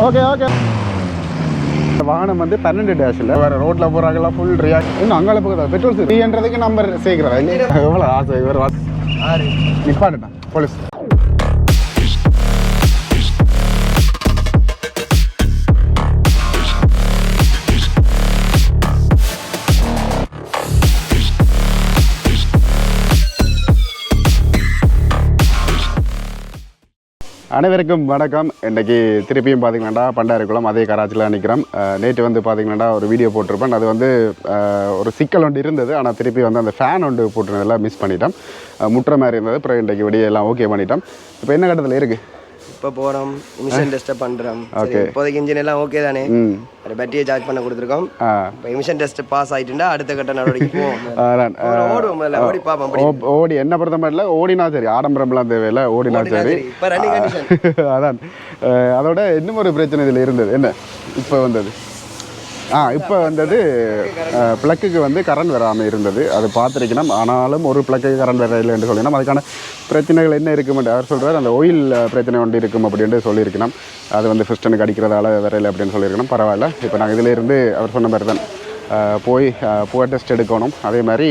Okay okay வாகனம் வந்து பன்னெண்டு டேஷில் வேறு ரோட்டில் போகிறாங்கலாம் ஃபுல் ரியாக்ட் இன்னும் அங்கே போகுது பெட்ரோல் த்ரீன்றதுக்கு நம்பர் சேர்க்குறதா இல்லையா? எவ்வளோ ஆசை ஆறு. நிப்பாட்டுட்டேன் போலீஸ் அனைவருக்கும் வணக்கம். இன்றைக்கி திருப்பியும் பார்த்தீங்கன்னா பண்டாரிக்குளம் அதே கராச்சியில் நிற்கிறோம் நேற்று வந்து பார்த்தீங்கன்னா ஒரு வீடியோ போட்டிருப்பேன் அது வந்து ஒரு சிக்கல் ஒன்று இருந்தது. ஆனால் திருப்பி வந்து அந்த ஃபேன் ஒன்று போட்டுனதெல்லாம் மிஸ் பண்ணிட்டோம். அஹ், முட்டுற மாதிரி இருந்தது. அப்புறம் இன்றைக்கு விடிய எல்லாம் ஓகே பண்ணிட்டோம். இப்போ என்ன கட்டத்தில் இருக்குது இப்போ போகிறோம் மிஷின் டெஸ்ட்டை பண்ணுறோம் Okay. இப்போதைக்கு இன்ஜின் எல்லாம் ஓகே தானே? அது பேட்டரியை சார்ஜ் பண்ண கொடுத்துருக்கோம். இப்போ மிஷின் டெஸ்ட் பாஸ் ஆகிட்டுண்டா அடுத்த கட்ட நடவடிக்கை போவோம். ஓடுவோம் முதல்ல ஓடி பார்ப்போம் ஓடி என்ன பொறுத்த மாதிரில ஓடினா சரி ஆடம்பரம்லாம் தேவையில்லை ஓடினா சரி. இப்ப condition. அதான். அதோட இன்னும் ஒரு பிரச்சனை இதில் இருந்தது. என்ன? இப்போ வந்தது. ஆ இப்போ வந்தது ப்ளக்குக்கு வந்து கரண்ட் வராமல் இருந்தது. அது பார்த்துருக்கணும். ஆனாலும் ஒரு பிளக்குக்கு கரண்ட் வர இல்லை என்று சொல்லினோம். அதுக்கான பிரச்சனைகள் என்ன இருக்குமென்று அவர் சொல்கிறார் அந்த ஆயில் பிரச்சனை ஒன்று இருக்கும் அப்படின்ட்டு சொல்லியிருக்கணும். அது வந்து ஃபிஸ்டனுக்கு அடிக்கிறதால வரையில அப்படின்னு சொல்லியிருக்கணும். பரவாயில்ல. இப்போ நாங்கள் இதிலேருந்து அவர் சொன்ன மாதிரி தான் போய் புகை டெஸ்ட் எடுக்கணும். அதே மாதிரி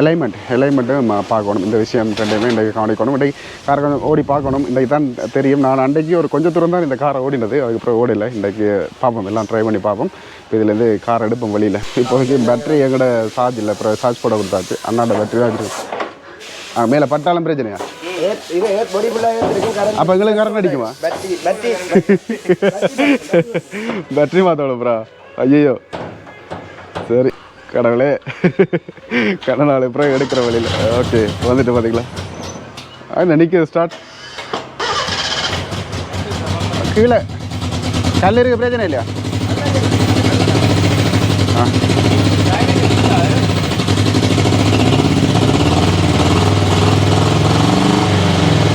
அலைன்மெண்ட் அலைன்மெண்ட்டும் பார்க்கணும். இந்த விஷயம் ரெண்டுமே இன்றைக்கு கவனிக்கணும் இன்றைக்கு காரை கொஞ்சம் ஓடி பார்க்கணும். இன்றைக்கு தான் தெரியும். நான் அன்றைக்கு ஒரு கொஞ்சம் தூரம் தான் இந்த காரை ஓடினது. அதுக்கப்புறம் ஓடலை. இன்றைக்கு பார்ப்போம். எல்லாம் ட்ரை பண்ணி பார்ப்போம். இப்போ இதுலேருந்து கார் எடுப்போம் வெளியில். இப்போதைக்கு பேட்டரி எங்கட சார்ஜ் இல்லை. அப்புறம் சார்ஜ் போட கொடுத்தாச்சு. அண்ணாட பேட்டரி தான் இருக்குது ஆ மேலே பட்டாலும் பிரச்சனையா? அப்போ எங்களுக்கு கரண்ட் அடிக்குமா? பேட்டரி மாற்றோம் ப்ரா ஐயோ சரி. கடவுளே. கடனாள் அப்புறம் எடுக்கிற வழியில். ஓகே வந்துட்டு பார்த்தீங்களா அது நிற்கிது ஸ்டார்ட் கீழே. கல் இருக்க பிரச்சனை இல்லையா? ஆ.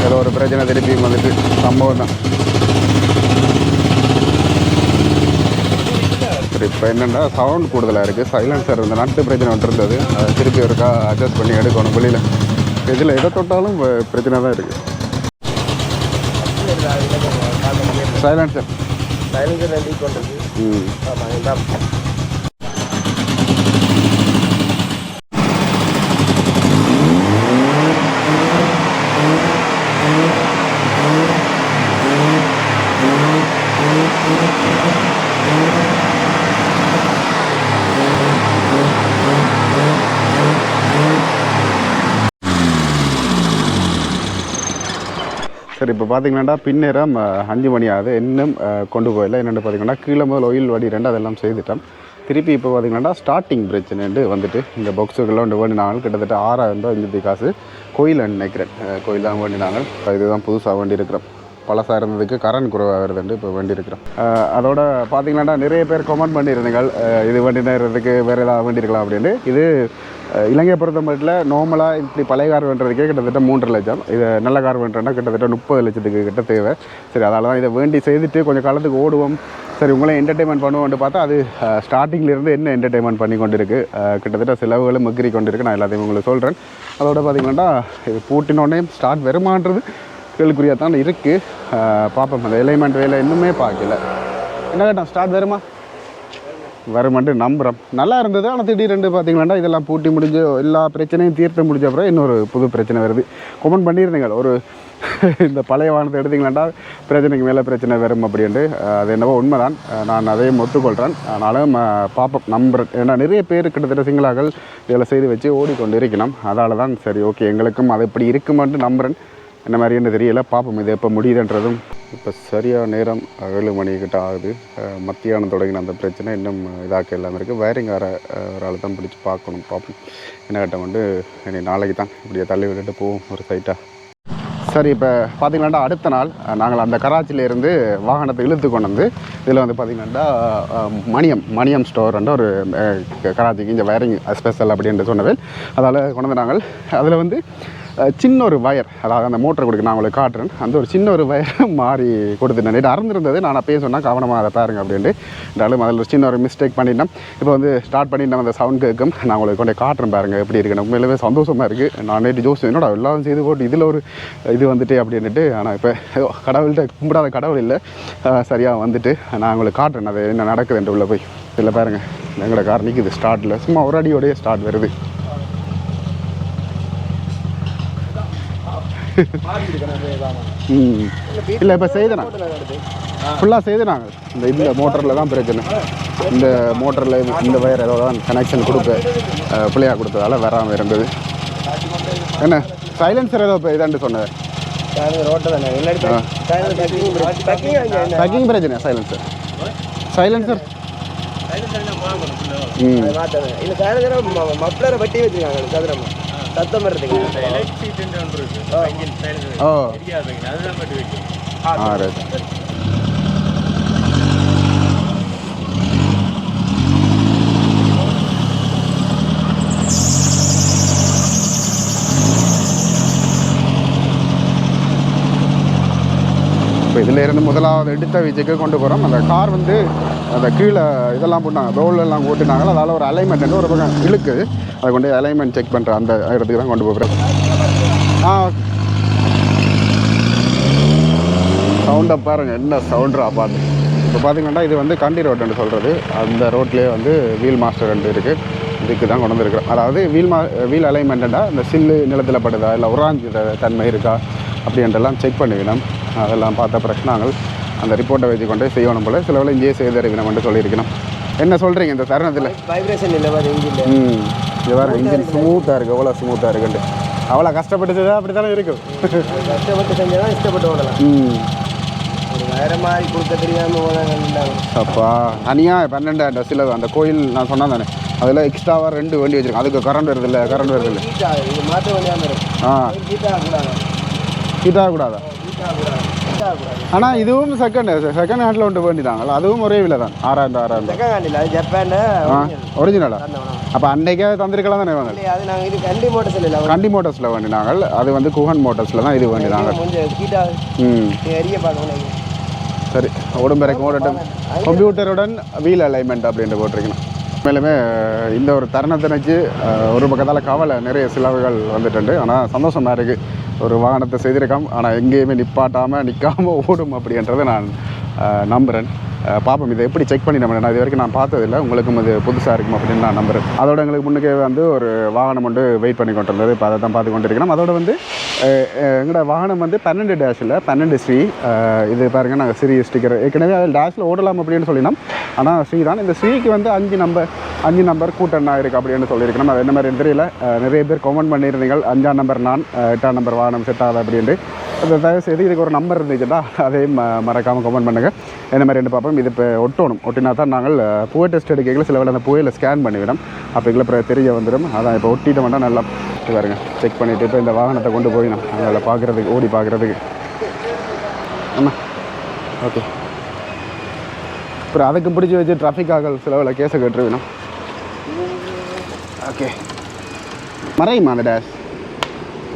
ஏதோ ஒரு பிரச்சனை திருப்பி வந்துட்டு சம்பவம் தான் சரி இப்போ என்னென்னா சவுண்ட் கூடுதலாக இருக்குது சைலன்சர் இந்த நட்டு பிரச்சனை ஒன்று இருந்தது அதை திருப்பி ஒருக்கா அட்ஜஸ்ட் பண்ணி எடுக்கணும் வெளியில். இதில் எதை தொட்டாலும் பிரச்சனை தான் இருக்குது சைலன்சர் சைலன்சர் ம். ஆமாம் சரி இப்போ பார்த்தீங்கன்னா பின்னேரம் அஞ்சு மணி ஆகுது. இன்னும் கொண்டு போயில என்னென்னு பார்த்தீங்கன்னா கீழே முதல் ஒயில் வடி ரெண்டு அதெல்லாம் செய்துட்டோம். திருப்பி இப்போ பார்த்தீங்கன்னா ஸ்டார்டிங் பிரச்சனைன்ட்டு வந்துட்டு இந்த பாக்ஸுக்கெல்லாம் ஒன்று வேண்டினாங்க. கிட்டத்தட்ட ஆறாயிரம் ரூபாய் இந்த காசு கோயில் நினைக்கிறேன். கோயில் தான் வேண்டினாங்க. இதுதான் புதுசாக வேண்டி இருக்கிறோம் பழசாக இருந்ததுக்கு கரண்ட் குறைவாக வருதுண்டு இப்போ வேண்டி இருக்கிறோம் அதோட பார்த்தீங்கன்னா நிறைய பேர் கமெண்ட் பண்ணியிருந்தீங்க இது வண்டி நேரத்துக்கு வேறு ஏதாவது வேண்டியிருக்கலாம் அப்படின்ட்டு இது இலங்கை இலங்கையை பொறுத்த மட்டும் நார்மலாக இப்படி பழைய கார் வேண்டுறதுக்கே கிட்டத்தட்ட மூன்றரை லட்சம். இது நல்ல கார் வேண்டுறேன்னா கிட்டத்தட்ட முப்பது லட்சத்துக்கு கிட்ட தேவை. சரி அதால் தான் இதை வேண்டி செய்துட்டு கொஞ்சம் காலத்துக்கு ஓடுவோம். சரி உங்களை என்டர்டைன்மெண்ட் பண்ணுவோம்னு பார்த்தா அது ஸ்டார்டிங்ல இருந்து என்ன என்டர்டைன்மெண்ட் பண்ணி கொண்டு இருக்குது கிட்டத்தட்ட செலவுகளும் மக்கிரி கொண்டிருக்கு. நான் எல்லாத்தையும் உங்களுக்கு சொல்கிறேன் அதோட பார்த்தீங்கன்னா இது பூட்டினோடனே ஸ்டார்ட் வருமான்றது கேள்விக்குறியாக தான் இருக்குது பார்ப்போம். அந்த எலைமெண்ட் வேலை இன்னுமே பார்க்கல. என்ன கேட்டோம்? ஸ்டார்ட் வருமா? வருமெண்டு நம்புகிறோம் நல்லா இருந்தது. ஆனால் திடீரெண்டு பார்த்தீங்கன்னா இதெல்லாம் பூட்டி முடிஞ்சு எல்லா பிரச்சனையும் தீர்த்து முடிஞ்ச அப்புறம் இன்னொரு புது பிரச்சனை வருது. கமெண்ட் பண்ணியிருந்தீங்க ஒரு இந்த பழைய வானத்தை எடுத்தீங்களாண்டா பிரச்சனைக்கு மேலே பிரச்சனை வரும் அப்படின்ட்டு அது என்னவோ உண்மைதான். நான் அதையும் ஒத்துக்கொள்கிறேன் ஆனாலும் பார்ப்போம் நம்புறேன். ஏன்னா நிறைய பேர் கிட்டத்தட்ட சிங்களாக்கள் இதில் செய்து வச்சு ஓடிக்கொண்டு இருக்கணும் அதால தான் சரி ஓகே. எங்களுக்கும் அது இப்படி இருக்குமான்ட்டு நம்புகிறேன் என்ன மாதிரின்னு தெரியல பார்ப்போம். இது எப்போ முடியுதுன்றதும் இப்போ சரியாக நேரம் ஏழு மணிக்கிட்ட ஆகுது. மத்தியானம் தொடங்கின அந்த பிரச்சனை இன்னும் இதாக்க இல்லாமல் இருக்குது வயரிங் வேறு ஒரு ஆள் தான் பிடிச்சி பார்க்கணும் பார்ப்போம். என்ன கட்டம் வந்து இனி நாளைக்கு தான் இப்படியே தள்ளி விட்டுட்டு போவோம் ஒரு சைட்டாக சரி இப்போ பார்த்திங்கனாண்டா அடுத்த நாள் நாங்கள் அந்த கராச்சியிலேருந்து வாகனத்தை இழுத்து கொண்டு வந்து இதில் வந்து பார்த்திங்கனாண்டா மணியம் மணியம் ஸ்டோர்ன்ற ஒரு கராச்சிக்கு இங்கே வயரிங் ஸ்பெஷல் அப்படின்ட்டு சொன்னவேல் அதால் கொண்டு வந்து நாங்கள் அதில் வந்து சின்ன ஒரு வயர் அதாவது அந்த மோட்டர் கொடுக்க நான் உங்களுக்கு காட்டுறேன். அந்த ஒரு சின்ன ஒரு வயர் மாறி கொடுத்துட்டேன். நேற்று அறந்துருந்தது நான் அப்பயே சொன்னால் கவனமாக அதை பாருங்க அப்படின்ட்டு. இருந்தாலும் அதில் ஒரு சின்ன ஒரு மிஸ்டேக் பண்ணிட்டேன். இப்போ வந்து ஸ்டார்ட் பண்ணிட்டோம் அந்த சவுண்ட் கேட்கும். நான் உங்களுக்கு கொண்டு காட்டுறேன் பாருங்க எப்படி இருக்குன்னு. உண்மையிலுமே சந்தோஷமாக இருக்குது நான் நேற்று ஜோஸ் என்னோட எல்லாம் செய்து போட்டு இதில் ஒரு இது வந்துட்டு அப்படின்ட்டு ஆனால் இப்போ கடவுள்கிட்ட கும்பிடாத கடவுள் இல்லை. சரியாக வந்துட்டு நான் உங்களுக்கு காட்டுறேன் அது என்ன நடக்குதுன்ட்டு உள்ளே போய். இதில் பாருங்க எங்களோட கார் நிற்குது ஸ்டார்ட்டில் சும்மா ஒரு அடியோடய ஸ்டார்ட் வருது. இல்லை இப்போ செய்தேன்? ஃபுல்லாக செய்து நாங்கள் இந்த இதில் மோட்டரில் தான் பிரச்சனை. இந்த மோட்டரில் இந்த வயர் ஏதோ தான் கனெக்ஷன் கொடுக்க அஹ், பிள்ளையா கொடுத்ததால வராமல் இருந்தது. என்ன? சைலன்சர் ஏதோ இப்போ இதாண்டு சொன்னது பேக்கிங் பிரச்சனை. சைலன்சர் சைலன்சர் ம். இல்லை சாயந்தரம் மப்ளரை வட்டி வச்சுருக்காங்க சதுரமா சத்தம் வருதுங்க ஓ ஆ. ரைட் இதில் இருந்து முதலாவது எடுத்த விஜய்க்கு கொண்டு போகிறோம் அந்த கார் வந்து அந்த கீழே இதெல்லாம் போட்டாங்க. ரோல் ஓட்டினாங்களோ அதால் ஒரு அலைன்மெண்ட் ஒரு பக்கம் இழுக்கு. அதை கொண்டு அலைன்மெண்ட் செக் பண்ணுற அந்த இடத்துக்கு தான் கொண்டு போகிறோம் ஆ. சவுண்டை பாருங்கள் என்ன சவுண்ட்ரா பார்த்து இப்போ பார்த்தீங்கன்னா இது வந்து கண்டி ரோடுன்னு சொல்கிறது அந்த ரோட்லேயே வந்து வீல் மாஸ்டர் ரெண்டு இருக்குது இதுக்கு தான் கொண்டு வந்துருக்குறோம். அதாவது வீல் மா வீல் அலைன்மெண்ட்டாக இந்த சில்லு நிலத்தில் படுதா? இல்லை உராஞ்சு தன்மை இருக்கா? அப்படின்றெல்லாம் செக் பண்ணிக்கணும் அதெல்லாம் பார்த்த பிறகு நாங்கள் அந்த ரிப்போர்ட்டை வச்சு கொண்டு செய்யணும் போல் சில வேலை இங்கேயே செய்து அறிவினோம்னு சொல்லியிருக்கணும் என்ன சொல்கிறீங்க இந்த தருணத்தில்? வைப்ரேஷன் இல்லை பாரு இங்கே ம் இது வேறு இன்ஜின் ஸ்மூத்தாக இருக்குது எவ்வளோ ஸ்மூத்தாக இருக்குன்ட்டு அவ்வளோ கஷ்டப்பட்டுச்சதா அப்படி தானே இருக்கும். கஷ்டப்பட்டு செஞ்சால் தான் இஷ்டப்பட்டு ஓடலாம். ம். ஒரு வேற மாதிரி கொடுக்க தெரியாமல் அப்பா தனியாக பன்னெண்டு சில அந்த கோயில் நான் சொன்னேன் தானே. அதில் எக்ஸ்ட்ராவாக ரெண்டு வண்டி வச்சுருக்கேன் அதுக்கு கரண்ட் வருது இல்லை கரண்ட் வருது இல்லை. இது மாற்ற இருக்கும் ஆ. ஆகக்கூடாது ஆனால் இதுவும் செகண்ட் செகண்ட் ஹேண்டில் ஒன்று வேண்டிதாங்க அதுவும் ஒரே விலை தான். ஆறாயிரம் ஆறாயிரம். செகண்ட் ஹேண்டில் அது ஆ ஒரிஜினலா அப்போ அன்றைக்கே தந்திருக்கலாம் தானே வாங்க அது நாங்கள் இது கண்டி மோட்டர்ஸ் இல்லை கண்டி மோட்டர்ஸில் வேண்டினாங்க அது வந்து குஹன் மோட்டர்ஸில் தான் இது வேண்டினாங்க. ம். எரிய பார்க்கணும். சரி உடம்பெருக்கு ஓடட்டும். கம்ப்யூட்டருடன் வீல் அலைன்மெண்ட் அப்படின்ட்டு போட்டிருக்கணும். மேலுமே இந்த ஒரு தருணத்தினைக்கு அஹ், ஒரு பக்கத்தால் கவலை நிறைய செலவுகள் வந்துட்டு ஆனால் சந்தோஷமாக இருக்குது ஒரு வாகனத்தை செய்திருக்கோம். ஆனால் எங்கேயுமே நிப்பாட்டாமல் நிற்காமல் ஓடும் அப்படின்றத நான் நம்புகிறேன் பார்ப்போம் இதை எப்படி செக் பண்ணி நம்ம இது வரைக்கும் நான் பார்த்ததில்லை. உங்களுக்கும் இது புதுசாக இருக்கும் அப்படின்னு நான் நம்புகிறேன் அதோட எங்களுக்கு முன்னுக்கே வந்து ஒரு வாகனம் வந்து வெயிட் பண்ணி கொண்டு இருந்தது. இப்போ அதை தான் பார்த்து கொண்டு இருக்கிறோம். அதோட வந்து எங்களோட வாகனம் வந்து பன்னெண்டு டேஷில் பன்னெண்டு ஸ்ரீ இது பாருங்கள் நாங்கள் ஸ்ரீ ஸ்டிக்கர் ஏற்கனவே அதில் டேஷில் ஓடலாம் அப்படின்னு சொல்லினோம். ஆனால் ஸ்ரீ தான். இந்த ஸ்ரீக்கு வந்து அஞ்சு நம்பர் அஞ்சு நம்பர் கூட்டண்ணா இருக்குது அப்படின்னு சொல்லியிருக்கணும் அது என்ன மாதிரி தெரியல. நிறைய பேர் கமெண்ட் பண்ணியிருந்தீங்க அஞ்சாம் நம்பர் நான் எட்டாம் நம்பர் வாகனம் செட் ஆகுது அப்படின்ட்டு அந்த தயவு செய்து இதுக்கு ஒரு நம்பர் இருந்துச்சுன்னா அதையும் மறக்காமல் கமெண்ட் பண்ணுங்கள் என்ன மாதிரி ரெண்டு பார்ப்போம். இது இப்போ ஒட்டணும். ஒட்டினா தான் நாங்கள் அஹ், புகை டெஸ்ட் எடுக்கையில் சில வேலை அந்த புகையில் ஸ்கேன் பண்ணிவிடும். அப்போ எங்களை அப்புறம் தெரிய வந்துடும். அதான் இப்போ ஒட்டிட்டு வேண்டாம் நல்லா இது பாருங்க. செக் பண்ணிவிட்டு இப்போ இந்த வாகனத்தை கொண்டு போய் நான் அதில் பார்க்குறதுக்கு ஓடி பார்க்குறதுக்கு. ஆமாம் ஓகே அப்புறம் அதுக்கு பிடிச்சி வச்சு டிராஃபிக்காக சில வேலை கேஸை கட்டுருவினோம். ஓகே மறையுமா அந்த டேஷ்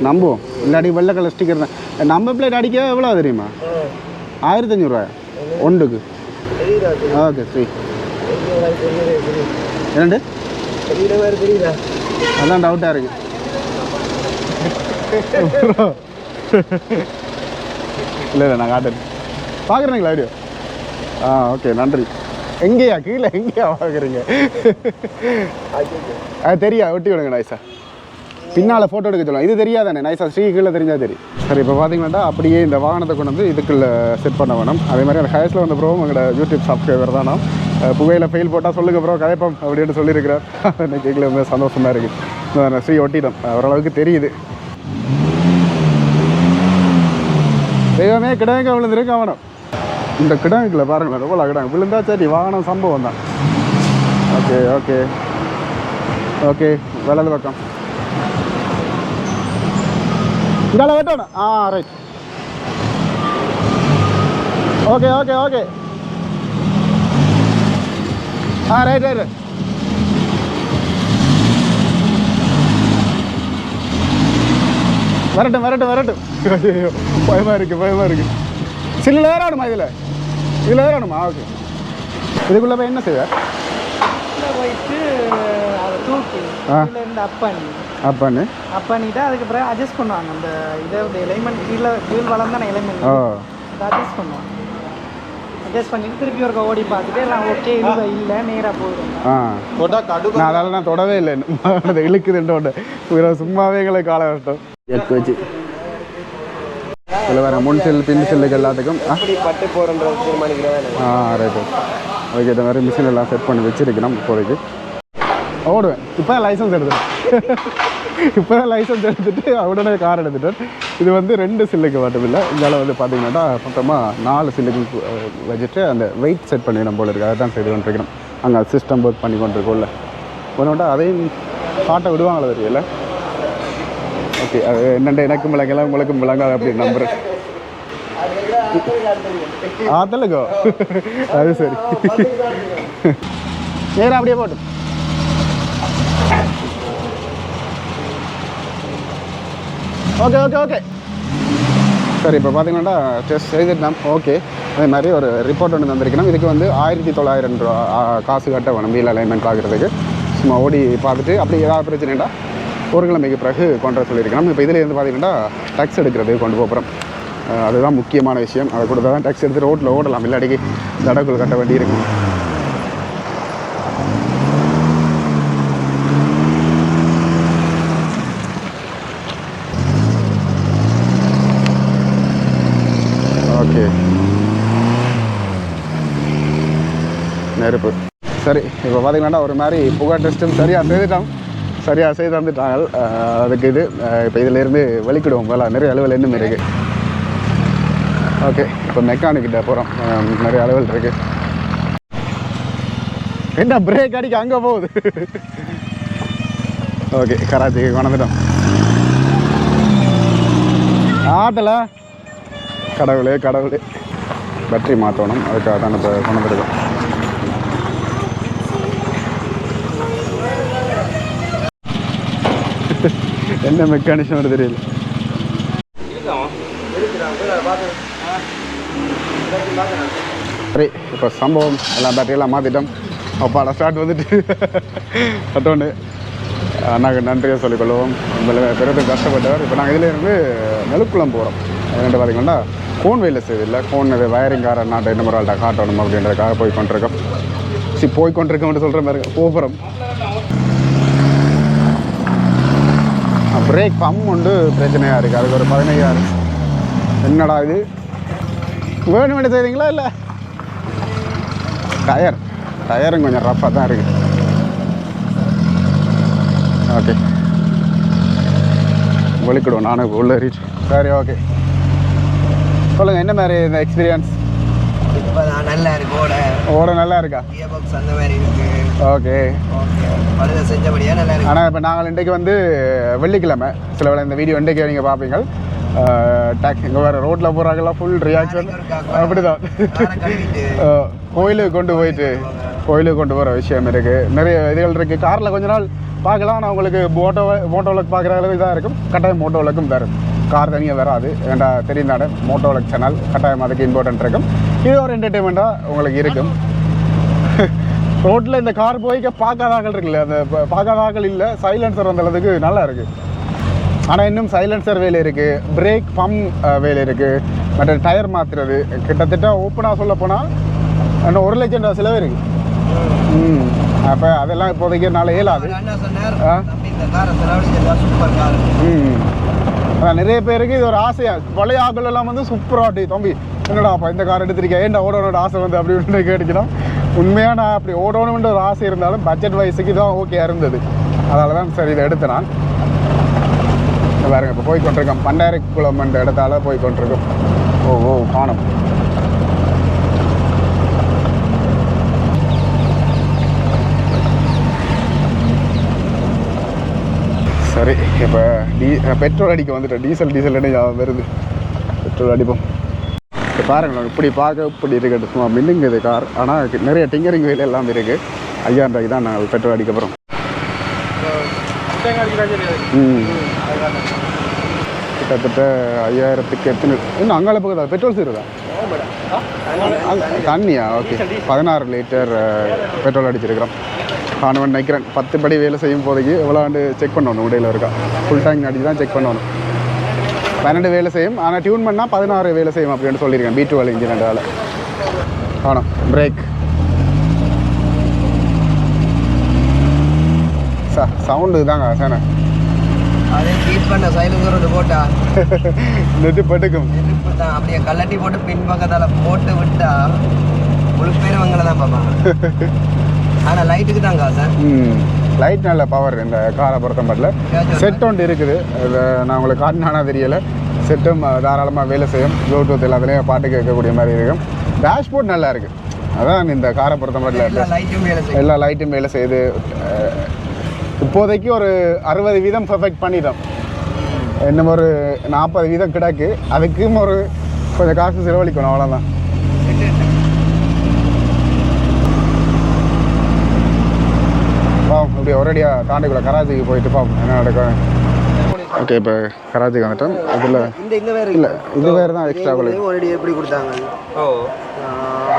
நம்புவோம். இல்லாட்டி வெள்ளை கலர் ஸ்டிக்கர் தான். நம்ம பிளேட் அடிக்க எவ்வளோ தெரியுமா? ஆயிரத்தி அஞ்சூறுவா ஒன்றுக்கு. ஓகே சரி என்னண்டு அதான் டவுட்டாக இருக்கு. இல்லை இல்லை நான் காட்டுறேன். பார்க்குறீங்களா வீடியோ ஆ ஓகே நன்றி. எங்கேயா? கீழே எங்கேயா பார்க்குறீங்க அது தெரியா? ஒட்டி விடுங்க நைஸா பின்னால் ஃபோட்டோ எடுக்க சொல்லுவோம் இது தெரியாதானே? நைஸாக ஸ்ரீ கீழே தெரிஞ்சால் தெரியும். சரி இப்போ பார்த்தீங்கன்னா அப்படியே இந்த வாகனத்தை கொண்டு வந்து இதுக்குள்ளே செட் பண்ண வேணும். அதே மாதிரி அந்த ஹயஸில் வந்த ப்ரோ எங்களோட யூடியூப் சப்ஸ்கிரைபர் தான் நான். ஃபெயில் போட்டால் சொல்லுங்கள் ப்ரோ கதைப்பம் அப்படின்னு சொல்லியிருக்கிறார். எனக்கு கேட்கல ரொம்ப சந்தோஷமாக இருக்குது ஸ்ரீ ஒட்டிட்டோம் ஓரளவுக்கு தெரியுது. தெய்வமே கிடங்க விழுந்துருக்கு அவனும். இந்த கிடங்குல பாருங்களேன் எவ்வளோ கிடங்கு விழுந்தா சரி வாகனம் சம்பவம் தான். ஓகே ஓகே ஓகே வலது பக்கம். இந்தால வெட்டணும் ஆ ரைட் ஓகே ஓகே ஓகே ஆ ரைட் ரைட் வரட்டும் வரட்டும் வரட்டும் ஐயோ பயமா இருக்கு பயமா இருக்கு சில்லில் ஏறானுமா இதில் இதில் ஏறானுமா ஓகே இதுக்குள்ளே போய் என்ன செய்வேன் உள்ள போயிட்டு அதை தூக்கி ஆ. கீழே இருந்து அப் பண்ணி அப்பான்னு அப் பண்ணிட்டு அதுக்கு பிறகு அட்ஜஸ்ட் பண்ணுவாங்க. அந்த இதை எலைமெண்ட் கீழே கீழ் வளம் தானே எலைமெண்ட் அட்ஜஸ்ட் பண்ணுவாங்க. அட்ஜஸ்ட் பண்ணிட்டு திருப்பி ஒரு ஓடி பார்த்துட்டு எல்லாம் ஓகே இல்லை இல்லை நேராக போயிடும். ஆ. நான் அதெல்லாம் நான் தொடவே இல்லை. அது இழுக்குதுன்றோட இவரை சும்மாவே எங்களை கால கஷ்டம் எக்கு வச்சு. இதில் வேறு முன் செல் பின் செல்லுக்கு எல்லாத்துக்கும் பட்டு போகிறன்றது தீர்மானிக்கிறதா ஆ ரைட்டு அதுக்கேற்ற மாதிரி மிஷின் எல்லாம் செட் பண்ணி வச்சிருக்கிறோம் இப்போதைக்கு. ஓடுவேன் இப்போ தான் லைசன்ஸ் எடுத்துட்டேன் இப்போ தான் லைசன்ஸ் எடுத்துகிட்டு உடனே கார் எடுத்துட்டேன் இது வந்து ரெண்டு சில்லுக்கு மட்டுமில்லை இல்லை வந்து பார்த்தீங்கன்னா மொத்தமாக நாலு சில்லுக்கு வச்சுட்டு அந்த வெயிட் செட் பண்ணிடணும் போல இருக்குது அதை தான் செய்து கொண்டிருக்கணும் அங்கே சிஸ்டம் ஒர்க் பண்ணி கொண்டிருக்கோம்ல ஒன்று அதையும் காட்ட விடுவாங்களா தெரியல ஓகே அது என்னென்ன எனக்கும் விளங்கலாம் உங்களுக்கும் விளங்காது அப்படின்னு நம்புறேன் ஆத்தலுக்கோ அது சரி நேரம் அப்படியே போட்டு ஓகே ஓகே ஓகே சரி இப்போ பார்த்தீங்கன்னா டெஸ்ட் செய்துட்டோம் ஓகே அதே மாதிரி ஒரு ரிப்போர்ட் ஒன்று தந்திருக்கணும். இதுக்கு வந்து ஆயிரத்தி தொள்ளாயிரம் ரூபா காசு கட்ட வேணும் வீல் அலைன்மெண்ட் ஆகிறதுக்கு சும்மா ஓடி பார்த்துட்டு அப்படி ஏதாவது பிரச்சனைடா ஒரு கிழமைக்கு பிறகு கொண்டு வர சொல்லியிருக்கணும். இப்போ இதில் இருந்து பார்த்தீங்கன்னா டேக்ஸ் எடுக்கிறது கொண்டு போகிறோம் அதுதான் முக்கியமான விஷயம். அதை கொடுத்தா தான் டேக்ஸ் எடுத்து ரோட்டில் ஓடலாம். இல்லாடிக்கு தடக்குள் கட்ட வேண்டி இருக்கும் ஓகே நெருப்பு. சரி இப்போ பார்த்தீங்கன்னா ஒரு மாதிரி புகார் டெஸ்ட்டும் சரியாக செய்துட்டோம் சரியாக செய்து தந்துட்டாங்க. அதுக்கு இது இப்போ இதிலேருந்து வெளிக்கிடுவோம். வேலை நிறைய அலுவல் இன்னும் இருக்குது ஓகே இப்போ மெக்கானிக்கிட்ட போகிறோம் நிறைய அலுவல் இருக்குது என்ன பிரேக் அடிக்க அங்கே போகுது? ஓகே கராச்சிக்கு கொண்டுட்டோம் ஆத்தல? கடவுளே கடவுளே. பேட்டரி மாற்றணும் அதுக்காக தான் இப்போ கொண்டு என்ன மெக்கானிசம் தெரியல. சரி இப்போ சம்பவம் எல்லாம் பேட்டரியெல்லாம் மாற்றிட்டோம் அப்பாடா ஸ்டார்ட் வந்துட்டு. கட்டோண்டு அண்ணாக்கு நன்றியாக சொல்லிக்கொள்வோம். உங்களை பெருது கஷ்டப்பட்டவர். இப்போ நாங்கள் இதிலேருந்து நெலுக்குளம் போகிறோம் என்னென்று பார்த்தீங்கன்னா ஃபோன் வேலை செய்தில்லை. ஃபோன் இது வயரிங்கார நாட்டை இன்னும் ஒரு ஆள்கிட்ட காட்டணும் அப்படின்றதுக்காக போய் கொண்டிருக்கோம். சரி போய் கொண்டிருக்கோம்னு சொல்கிற மாதிரி போகிறோம் பிரேக் பம் உண்டு பிரச்சனையாக இருக்குது அதுக்கு ஒரு பதினையாயிரம் என்னடா இது? வேணும் வேண்டிய இல்லை? டயர் டயரும் கொஞ்சம் ரஃப்பாக தான் இருக்குது ஓகே ஒழிக்கிடுவோம். நானும் உள்ளே ரீச் சரி ஓகே சொல்லுங்கள் என்ன மாதிரி இந்த எக்ஸ்பீரியன்ஸ் நல்லா இருக்கு ஓட. ஓட நல்லா இருக்கா? கியர் பாக்ஸ் அந்த மாதிரி இருக்கு. ஓகே. ஓகே. பழுத செஞ்சபடியா நல்லா இருக்கு. ஆனால் இப்போ நாங்கள் இன்றைக்கு வந்து வெள்ளிக்கிழமை. சில வேளை இந்த வீடியோ இன்றைக்கு நீங்கள் பார்ப்பீங்க டேக் இங்கே வேறு ரோட்டில் போகிறாங்கலாம் ஃபுல் ரியாக்ஷன் அப்படிதான். கோயிலுக்கு கொண்டு போயிட்டு கோயிலுக்கு கொண்டு போகிற விஷயம் இருக்குது நிறைய இதுகள் இருக்குது காரில் கொஞ்ச நாள் பார்க்கலாம் ஆனால் உங்களுக்கு மோட்டோ மோட்டோ விளக்கு பார்க்குற அளவு இதாக இருக்கும். கட்டாயம் மோட்டோ விளக்கும் வரும் கார் தனியாக வராது. ஏன்டா தெரியும் தானே? மோட்டோ சேனல் கட்டாயம் அதுக்கு இம்பார்ட்டன்ட் இருக்கும். இது ஒரு என்டர்டெயின்மெண்ட்டாக உங்களுக்கு இருக்கும். ரோட்டில் இந்த கார் போய்க்க பார்க்காத ஆக்கள் இருக்குல்ல? அந்த ப- பார்க்காத ஆக்கள் இல்லை சைலன்சர் அந்த அளவுக்கு நல்லா இருக்குது ஆனால் இன்னும் சைலன்சர் வேலை இருக்குது பிரேக் பம்ப் வேலை இருக்குது மற்ற டயர் மாற்றுறது கிட்டத்தட்ட ஓப்பனாக சொல்ல போனால் இன்னும் ஒரு லட்சம் ரூபா செலவு இருக்குது ம். அப்போ அதெல்லாம் இப்போதைக்கு என்னால் இயலாது. ம். நிறைய பேருக்கு இது ஒரு ஆசையா? பழைய ஆக்கள் எல்லாம் வந்து சூப்பராட்டி தம்பி என்னடா அப்போ இந்த கார் எடுத்திருக்கேன் ஏன்டா ஓடணும்னு ஆசை வந்து அப்படின்னு இப்படின்னு கேட்டுக்கணும் உண்மையாக நான் அப்படி ஓடணுன்ற ஒரு ஆசை இருந்தாலும் பட்ஜெட் வயசுக்கு தான் ஓகே இருந்தது. அதனால தான் சரி இதை எடுத்து நான். பாருங்க இப்போ போய் கொண்டிருக்கோம். பண்டாரிக்குளம் என்ற இடத்தால போய் கொண்டிருக்கோம். ஓ ஓ காணும். சரி இப்போ டீ பெட்ரோல் அடிக்க வந்துட்டோம் டீசல் டீசல் ஞாபகம் வருது. பெட்ரோல் அடிப்போம். இப்போ பாருங்களேன் இப்படி பார்க்க இப்படி இருக்கட்டும் சும்மா மின்னுங்குது கார். ஆனால் நிறைய டிங்கரிங் வேலை எல்லாம் இருக்குது ஐயாயிரம் ரூபாய்க்கு தான் நாங்கள் பெட்ரோல் அடிக்க போகிறோம் ம். கிட்டத்தட்ட ஐயாயிரத்துக்கு எத்தனை இன்னும் அங்கால பக்கத்தில் பெட்ரோல் சீருதா? தண்ணியா? ஓகே. பதினாறு லிட்டர் பெட்ரோல் அடிச்சிருக்கிறோம். காணவன் நினைக்கிறேன். பத்து படி வேலை செய்யும் போதைக்கு எவ்வளோ ஆண்டு செக் பண்ணணும்? இடையில இருக்கா? ஃபுல் டேங்க் அடிச்சு தான் செக் பண்ணணும். பன்னெண்டு வேலை செய்யும். ஆனால் டியூன் பண்ணால் பதினாறு வேலை செய்யும் அப்படின்னு சொல்லியிருக்கேன். பி டுவெல் இன்ஜினால காணும் பிரேக் ச சவுண்டு தாங்க சார் நெட்டு பட்டுக்கும். அப்படியே கல்லட்டி போட்டு பின் பக்கத்தால போட்டு விட்டா முழு பேரும் அவங்கள தான் பார்ப்பாங்க. ஆனா லைட்டுக்கு தான் காசு லைட் நல்ல பவர் இந்த காரை பொறுத்த மட்டும் செட் ஒன்று இருக்குது. நான் உங்களுக்கு காட்டினானா தெரியல. செட்டும் தாராளமாக வேலை செய்யும். ப்ளூடூத் எல்லாத்துலேயும் பாட்டு கேட்கக்கூடிய மாதிரி இருக்கும். டேஷ்போர்ட் நல்லா இருக்குது அதான் இந்த காரை பொறுத்த மட்டும் லைட்டும் வேலை செய்யும். எல்லா லைட்டும் வேலை செய்யுது இப்போதைக்கு ஒரு அறுபது வீதம் பர்ஃபெக்ட் பண்ணிட்டோம். இன்னும் ஒரு நாற்பது வீதம் கிடக்கு. அதுக்கும் ஒரு கொஞ்சம் காசு செலவழிக்கணும் அவ்வளோதான் இப்படி ஒரேடியாக தாண்டிக்குள்ள கராச்சிக்கு போயிட்டு பாவம் என்ன நடக்கும்? ஓகே இப்போ கராச்சிக்கு வந்துட்டோம். இதில் இந்த இங்க வேற இல்லை இது வேறு தான் எக்ஸ்ட்ரா கொலை ஆல்ரெடி எப்படி கொடுத்தாங்க? ஓ.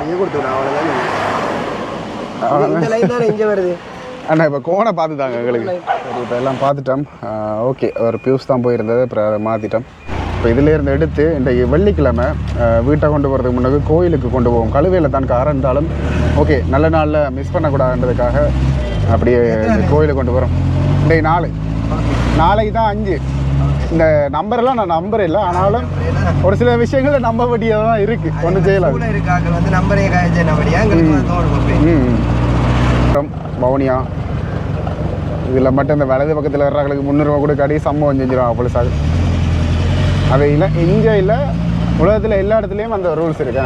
இங்க கொடுத்துடா அவ்வளோதான் இங்க வருது? அண்ணா இப்போ கோனை பார்த்துட்டாங்க எங்களுக்கு. சரி இப்போ எல்லாம் பார்த்துட்டோம். ஓகே ஒரு பியூஸ் தான் போயிருந்தது அப்புறம் அதை மாற்றிட்டோம் இப்போ இதில் இருந்து எடுத்து இன்றைக்கு வெள்ளிக்கிழமை வீட்டை கொண்டு போகிறதுக்கு முன்னாடி கோயிலுக்கு கொண்டு போவோம். கழுவையில் தான் காரம் இருந்தாலும் ஓகே நல்ல நாளில் மிஸ் பண்ணக்கூடாதுன்றதுக்காக அப்படியே இந்த கோயிலுக்கு கொண்டு போகிறோம் இன்றைக்கு நாலு. நாளைக்கு தான் அஞ்சு. இந்த நம்பரெல்லாம் நான் நம்பர் இல்லை. ஆனாலும் ஒரு சில விஷயங்கள் நம்ப வேண்டியதாக தான் இருக்குது ஒன்றும் செய்யலாம் வந்து நம்பரே பவுனியா இதில் மட்டும் இந்த வலது பக்கத்தில் வர்றவங்களுக்கு முந்நூறுவா கூட கடி சம்பவம் செஞ்சிருவாங்க போலீஸாக அது இல்லை இல்லை உலகத்தில் எல்லா இடத்துலையும் அந்த ரூல்ஸ் இருக்கு.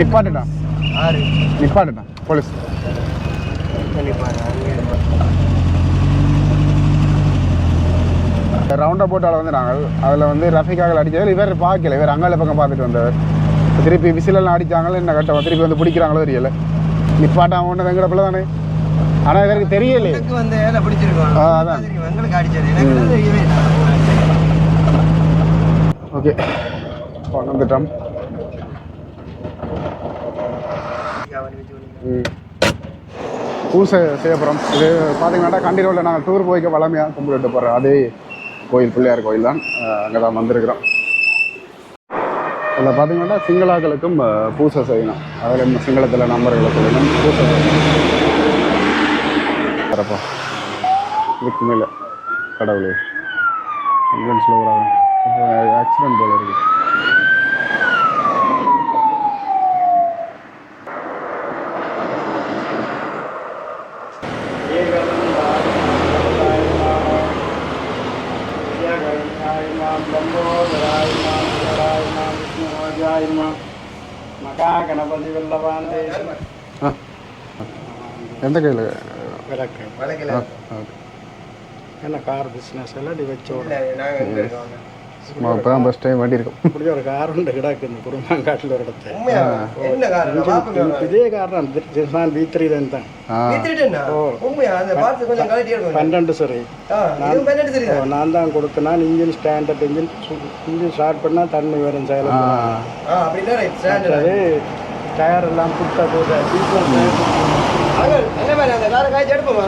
நிப்பாட்டுட்டான் நிப்பாட்டுட்டான் போலீஸ். ரவுண்டா போட்டால் வந்து நாங்கள். அதில் வந்து ரஃபிகாக்கள் அடித்ததில் இவர் பார்க்கல. இவர் அங்கால பக்கம் பார்த்துட்டு வந்தவர் திருப்பி விசிலெல்லாம் அடித்தாங்களோ என்ன கட்டம் திருப்பி வந்து பிடிக்கிறாங்களோ தெரியல. நிப்பாட்டான் ஒன்று வெங்கடப்பில் தானே? ஆனால் இவருக்கு தெரியலையே. எனக்கு வந்து ஏழை பிடிச்சிருக்கோம். அதான். எங்களுக்கு அடிச்சது. எனக்கு. ஓகே. வந்துட்டோம். பூசை செய்ய போகிறோம் இது பார்த்தீங்கன்னா கண்டி ரோட்டில் நாங்கள் டூர் போய்க்க வளமையாக கும்பிட்டு போகிறோம் அதே கோயில் பிள்ளையார் கோயில் தான். அங்கே தான் வந்திருக்கிறோம். அதில் பார்த்தீங்கன்னா சிங்களாக்களுக்கும் பூசை செய்யணும். அதில் சிங்களத்தில் நம்பர்களை சொல்லணும் பூசை வரப்போ. இதுக்கு மேலே கடவுளே. கொஞ்சம் ஸ்லோவராக ஆக்சிடென்ட் போல இருக்கு. மகா கணபதி வல்லவான் ஆ. எந்த கையில்? விளக்கு என்ன கார் பிஸ்னஸ் எல்லாம் இப்படி வச்சோட இப்போ தான் ஃபஸ்ட் டைம் வண்டி இருக்கும். இப்படி ஒரு கார் உண்டு கிடக்கு இந்த குருமாங்காட்டில் ஒரு இதே? கார் தான். ஜிர்சான் பி த்ரீ தான் பன்னெண்டு சரி. நான் தான். கொடுத்தேன்னா engine standard engine engine start பண்ணால் தண்ணி வரும் அது டயர் எல்லாம் புட்ட போது காரை காய்ச்சி எடுப்போமா?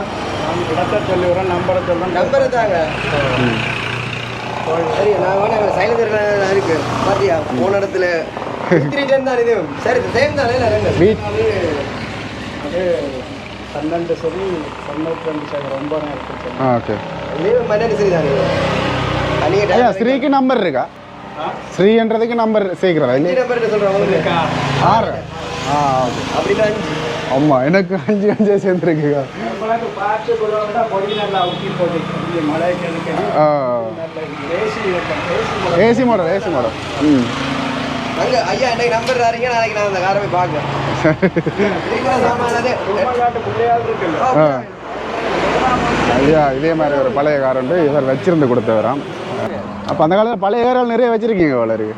இடத்த சொல்லி வரேன் நம்பரை சொல்றேன் நம்பர் தாங்க. சரி நான் வேணா சைலன்சர் இருக்கு. பாத்தியா? போன இடத்துல வித்துட்டேன் தான் இது. சரி சேம் தானே அது பன்னெண்டு சரி தொண்ணூற்றி ரெண்டு சரி ரொம்ப ஓகே இதுவும் பன்னெண்டு சரி தானே? ஐயா ஸ்ரீக்கு நம்பர் இருக்கா? ஸ்ரீன்றதுக்கு நம்பர் சேர்க்கிறதா? இல்லை நம்பர் சொல்கிறேன் ஆறு. ஆ ஓகே அப்படின்னா ஆமாம் எனக்கு அஞ்சு அஞ்சே சேர்ந்துருக்குங்க ஏசி மாடல். ஏசி மாடல் ம். அங்க ஐயா இன்னைக்கு நம்பர் தாரீங்க நாளைக்கு நான் அந்த காரை போய் பார்க்குறேன். இருக்கிற சாமானதே காட்டு பிள்ளையாவது இருக்குல்ல. ஆ. ஐயா இதே மாதிரி ஒரு பழைய கார் வந்து இவர் வச்சிருந்து கொடுத்தவராம். அப்போ அந்த காலத்தில் பழைய கார்கள் நிறைய வச்சிருக்கீங்க வளருக்கு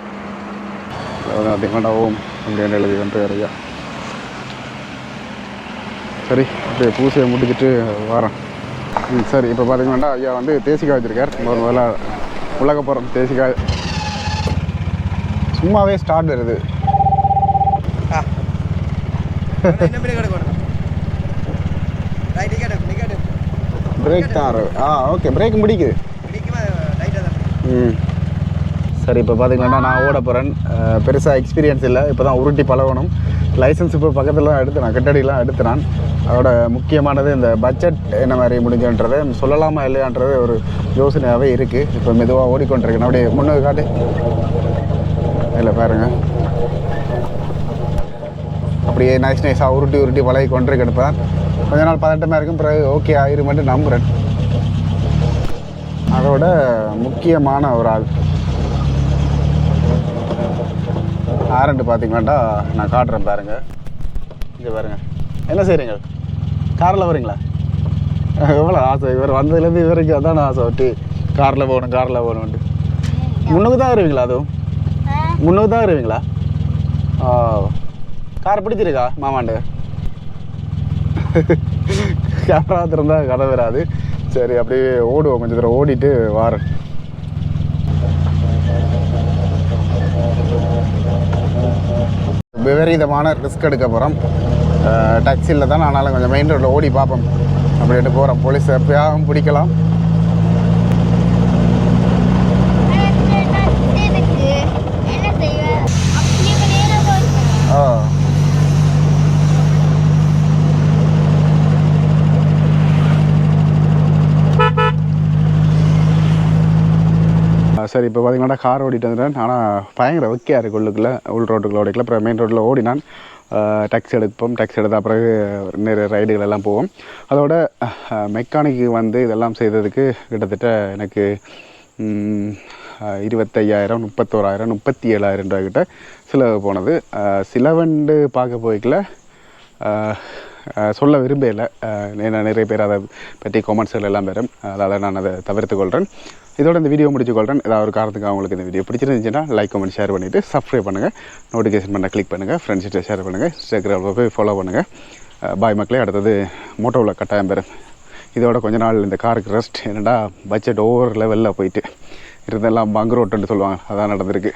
அதிகமாக ஓம் அப்படின்னு எழுதி வந்து ஐயா சரி அப்படியே பூசையை முடிச்சுட்டு வரேன். ம் சரி இப்போ பார்த்தீங்கன்னா ஐயா வந்து தேசிக்காய் வச்சுருக்கார். ஒரு முதல்ல உலக போகிறோம் தேசிக்காய். சும்மாவே ஸ்டார்ட் வருது. பிரேக் தான். ஆ ஓகே பிரேக் முடிக்குது. ம். சரி இப்போ பார்த்தீங்கன்னா நான் ஓட போகிறேன் பெருசாக எக்ஸ்பீரியன்ஸ் இல்லை. இப்போ தான் உருட்டி பழகணும். லைசன்ஸ் இப்போ பக்கத்தில் தான் எடுத்து நான் கட்டடிலாம் எடுத்து நான் அதோட முக்கியமானது இந்த பட்ஜெட் என்ன மாதிரி முடிஞ்சுன்றது. சொல்லலாமா இல்லையான்றது ஒரு யோசனையாகவே இருக்குது இப்போ மெதுவாக ஓடிக்கொண்டிருக்கேன் அப்படியே முன்னே காட்டு. இல்லை பாருங்க. அப்படியே நைஸ் நைஸாக உருட்டி உருட்டி பழகி கொண்டிருக்கேன் இப்போ கொஞ்ச நாள் பதட்டமாக இருக்கும். பிறகு ஓகே ஆயிரும் மட்டும் நம்புகிறேன் அதோட முக்கியமான ஒரு ஆள். ஆரண்டு பார்த்தீங்கன்னாட்டா நான் காட்டுறேன் பாருங்கள் இங்கே பாருங்கள் என்ன செய்கிறீங்க காரில் வரீங்களா எவ்வளோ ஆசை. இவர் வந்ததுலேருந்து வரைக்கும் அதான் ஆசை விட்டு காரில் போகணும் காரில் போகணுன்ட்டு முன்னுக்கு தான் வருவீங்களா அதுவும்? முன்னுக்கு தான் வருவீங்களா? ஓ. கார் பிடிச்சிருக்கா மாமாண்டு கேமரா திறந்தா கதை வராது. சரி அப்படியே ஓடுவோம். கொஞ்சம் தூரம் ஓடிட்டு வாரேன். விபரீதமான ரிஸ்க் எடுக்க போகிறோம் டாக்ஸியில் தான் ஆனாலும் கொஞ்சம் மெயின் ரோட்டில் ஓடி பார்ப்போம். அப்படின்ட்டு போகிறோம் போலீஸ் எப்பயாவும் பிடிக்கலாம். ஓ சரி இப்போ பார்த்தீங்கன்னா கார் ஓடிட்டு வந்துட்டேன். ஆனால் பயங்கர வைக்கையாக இருக்குது உள்ளுக்குள்ளே உள் ரோட்டுக்குள்ளே ஓடிக்கல. அப்புறம் மெயின் ரோட்டில் ஓடினான். டாக்ஸி எடுப்போம். டாக்ஸி எடுத்த பிறகு நிறைய ரைடுகள் எல்லாம் போவோம். அதோட மெக்கானிக்கு வந்து இதெல்லாம் செய்ததுக்கு கிட்டத்தட்ட எனக்கு இருபத்தையாயிரம் முப்பத்தோராயிரம் முப்பத்தி ஏழாயிரம் ரூபாய் கிட்ட செலவு போனது. சிலவண்டு பார்க்க போய்க்கல. சொல்ல விரும்பலை ஏன்னா நிறைய பேர் அதை பற்றி கொமெண்ட்ஸ்கள் எல்லாம் பெறும் அதனால் நான் அதை தவிர்த்து கொள்கிறேன் இதோட இந்த வீடியோ முடிச்சு கொள்கிறேன் ஏதாவது ஒரு காரணத்துக்கு அவங்களுக்கு இந்த வீடியோ பிடிச்சிருந்துச்சுன்னா லைக் கமெண்ட் ஷேர் பண்ணிவிட்டு சப்ஸ்கிரைப் பண்ணுங்கள் நோட்டிஃபிகேஷன் பண்ண கிளிக் பண்ணுங்கள் ஃப்ரெண்ட்ஸ்கிட்ட ஷேர் பண்ணுங்கள் இன்ஸ்டாகிராமில் போய் ஃபாலோ பண்ணுங்கள் பாய் மக்களே. அடுத்தது மோட்டோவில் கட்டாயம் பெறும். இதோட கொஞ்ச நாள் இந்த காருக்கு ரெஸ்ட் என்னடா பட்ஜெட் ஓவர் லெவலில் போயிட்டு. இருந்தெல்லாம் பங்க் ரோட்டுன்னு சொல்லுவாங்க. அதான் நடந்திருக்கு.